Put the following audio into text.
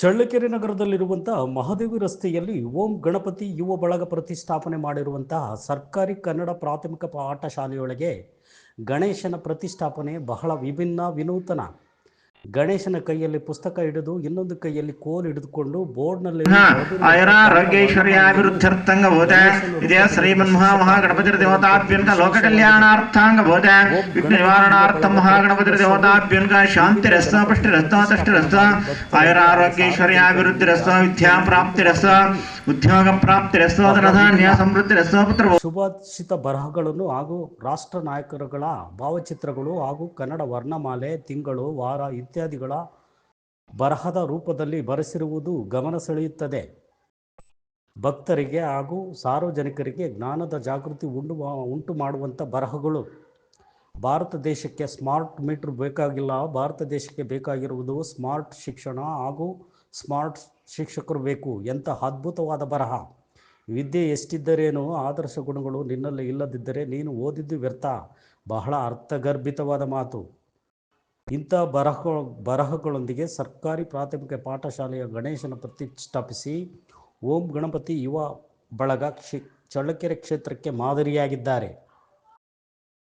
ಚಳ್ಳಕೆರೆ ನಗರದಲ್ಲಿರುವಂತಹ ಮಹಾದೇವಿ ರಸ್ತೆಯಲ್ಲಿ ಓಂ ಗಣಪತಿ ಯುವ ಬಳಗ ಪ್ರತಿಷ್ಠಾಪನೆ ಮಾಡಿರುವಂತಹ ಸರ್ಕಾರಿ ಕನ್ನಡ ಪ್ರಾಥಮಿಕ ಪಾಠಶಾಲೆಯೊಳಗೆ ಗಣೇಶನ ಪ್ರತಿಷ್ಠಾಪನೆ ಬಹಳ ವಿಭಿನ್ನ ವಿನೂತನ. ಗಣೇಶನ ಕೈಯಲ್ಲಿ ಪುಸ್ತಕ ಹಿಡಿದು ಇನ್ನೊಂದು ಕೈಯಲ್ಲಿ ಕೋಲ್ ಹಿಡಿದುಕೊಂಡು ಬೋರ್ಡ್ನಲ್ಲಿ ಐರಾರೋಗ್ಯೈಶ್ವರ್ಯಾಭಿವೃದ್ಧ್ಯರ್ಥಂಗಭೂತ ಇದೇ ಶ್ರೀಮನ್ಮಹಾಮಹಾಗಣಪತಿರ್ದೇವತಾಭ್ಯನ್ಕ ಲೋಕಕಲ್ಯಾಣಾರ್ಥಾಂಗಭೂತ ವಿಘ್ನ ನಿವಾರಣಾರ್ಥಂ ಮಹಾಗಣಪತಿರ್ದೇವತಾಭ್ಯನ್ಕ ಶಾಂತಿರಸ್ತ ಪುಷ್ಟಿರಸ್ತ ತಷ್ಟಿರಸ್ತ ರಸ್ತ ವಿದ್ಯಾ ಪ್ರಾಪ್ತಿರಸ್ತ ಉದ್ಯೋಗ ಪ್ರಾಪ್ತಿ ಧನಧಾನ್ಯ ಸಮೃದ್ಧಿ ಸುಭಾಷಿತ ಬರಹಗಳನ್ನು ಹಾಗೂ ರಾಷ್ಟ್ರ ನಾಯಕರುಗಳ ಭಾವಚಿತ್ರಗಳು ಹಾಗೂ ಕನ್ನಡ ವರ್ಣಮಾಲೆ ತಿಂಗಳು ವಾರ ಇತ್ಯಾದಿಗಳ ಬರಹದ ರೂಪದಲ್ಲಿ ಬರೆಸಿರುವುದು ಗಮನ ಸೆಳೆಯುತ್ತದೆ. ಭಕ್ತರಿಗೆ ಹಾಗೂ ಸಾರ್ವಜನಿಕರಿಗೆ ಜ್ಞಾನದ ಜಾಗೃತಿ ಉಂಟು ಉಂಟು ಮಾಡುವಂಥ ಬರಹಗಳು. ಭಾರತ ದೇಶಕ್ಕೆ ಸ್ಮಾರ್ಟ್ ಮೀಟ್ರ್ ಬೇಕಾಗಿಲ್ಲ. ಭಾರತ ದೇಶಕ್ಕೆ ಬೇಕಾಗಿರುವುದು ಸ್ಮಾರ್ಟ್ ಶಿಕ್ಷಣ ಹಾಗೂ ಸ್ಮಾರ್ಟ್ ಶಿಕ್ಷಕರು ಬೇಕು, ಎಂಥ ಅದ್ಭುತವಾದ ಬರಹ. ವಿದ್ಯೆ ಎಷ್ಟಿದ್ದರೇನು ಆದರ್ಶ ಗುಣಗಳು ನಿನ್ನಲ್ಲಿ ಇಲ್ಲದಿದ್ದರೆ ನೀನು ಓದಿದ್ದು ವ್ಯರ್ಥ. ಬಹಳ ಅರ್ಥಗರ್ಭಿತವಾದ ಮಾತು. ಇಂಥ ಬರಹ, ಬರಹಗಳೊಂದಿಗೆ ಸರ್ಕಾರಿ ಪ್ರಾಥಮಿಕ ಪಾಠಶಾಲೆಯ ಗಣೇಶನ ಪ್ರತಿಷ್ಠಾಪಿಸಿ ಓಂ ಗಣಪತಿ ಯುವ ಬಳಗ ಕ್ಷಿ, ಚಳ್ಳಕೆರೆ ಕ್ಷೇತ್ರಕ್ಕೆ ಮಾದರಿಯಾಗಿದ್ದಾರೆ.